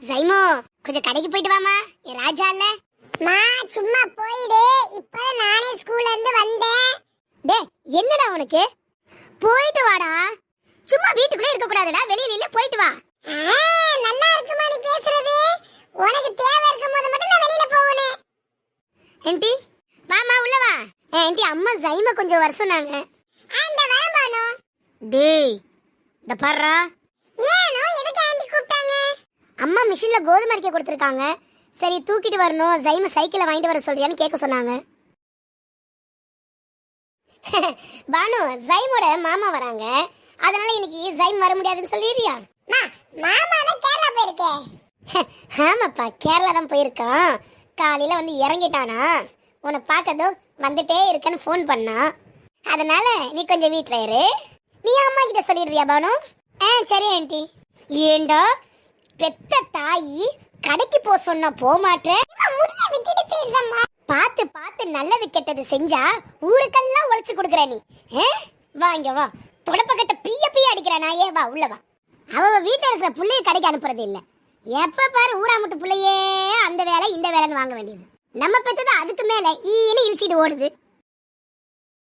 ஜைமோ கொஞ்சம் கடைக்கு போயிட்டு வாமா என் ராஜா இல்ல? மா சும்மா போயிடு. இப்பதான் நானே ஸ்கூல்ல இருந்து வந்தேன். டே என்னடா உனக்கு? போயிட்டு வாடா. சும்மா வீட்டுக்குள்ளே இருக்க கூடாதுடா வெளியில இல்ல போயிட்டு வா. நல்லா இருக்குமா நீ பேசுறது? உனக்கு தேவை இருக்கும் போது மட்டும் நான் வெளியில போகணும் ஆன்ட்டி வாமா உள்ள வா. ஆன்ட்டி அம்மா ஜைமா கொஞ்சம் வர சொன்னாங்க. அந்த வரபானோ டேய் இந்த பாருடா. அம்மா மிஷின்ல கோதுமை அரைக்க கொடுத்துருக்காங்க. சரி தூக்கிட்டு வரணும். ஜைம சைக்கிளை வாங்கிட்டு வர சொல்றியான்னு கேட்க சொன்னாங்க. பானு ஜைமோட மாமா வராங்க. அதனால இன்னைக்கு ஜைம் வர முடியாதுன்னு சொல்லிடுறியா? மாமா தான் கேரளா போயிருக்கே. ஆமாப்பா கேரளா தான் போயிருக்கான். காலையில வந்து இறங்கிட்டானா. உன்னை பார்க்கதோ வந்துட்டே இருக்கேன்னு ஃபோன் பண்ணா. அதனால நீ கொஞ்சம் வீட்ல இரு. நீ அம்மா கிட்ட சொல்லிடுறியா பானு? ஆ சரி ஆண்டி ஏண்டா? பெத்த தாயி கடைக்கு போ சொன்ன போக மாட்டேன் பார்த்து பார்த்து நல்லது கெட்டது செஞ்சா ஊருக்கெல்லாம் உழைச்சு கொடுக்குற நீ. ஏ? வா இங்க வா. தொடப்பக்கட்ட பிய பிய அடிக்கிற நாயே வா உள்ள வா. அவ வீட்டில் இருக்கிற பிள்ளைய கடைக்கு அனுப்புறது இல்ல. எப்ப பாரு ஊரா முட்டு பிள்ளையே அந்த வேலை இந்த வேலைன்னு வாங்க வேண்டியது. நம்ம பெத்தது அதுக்கு மேல ஈன்னு இழிச்சிட்டு ஓடுது.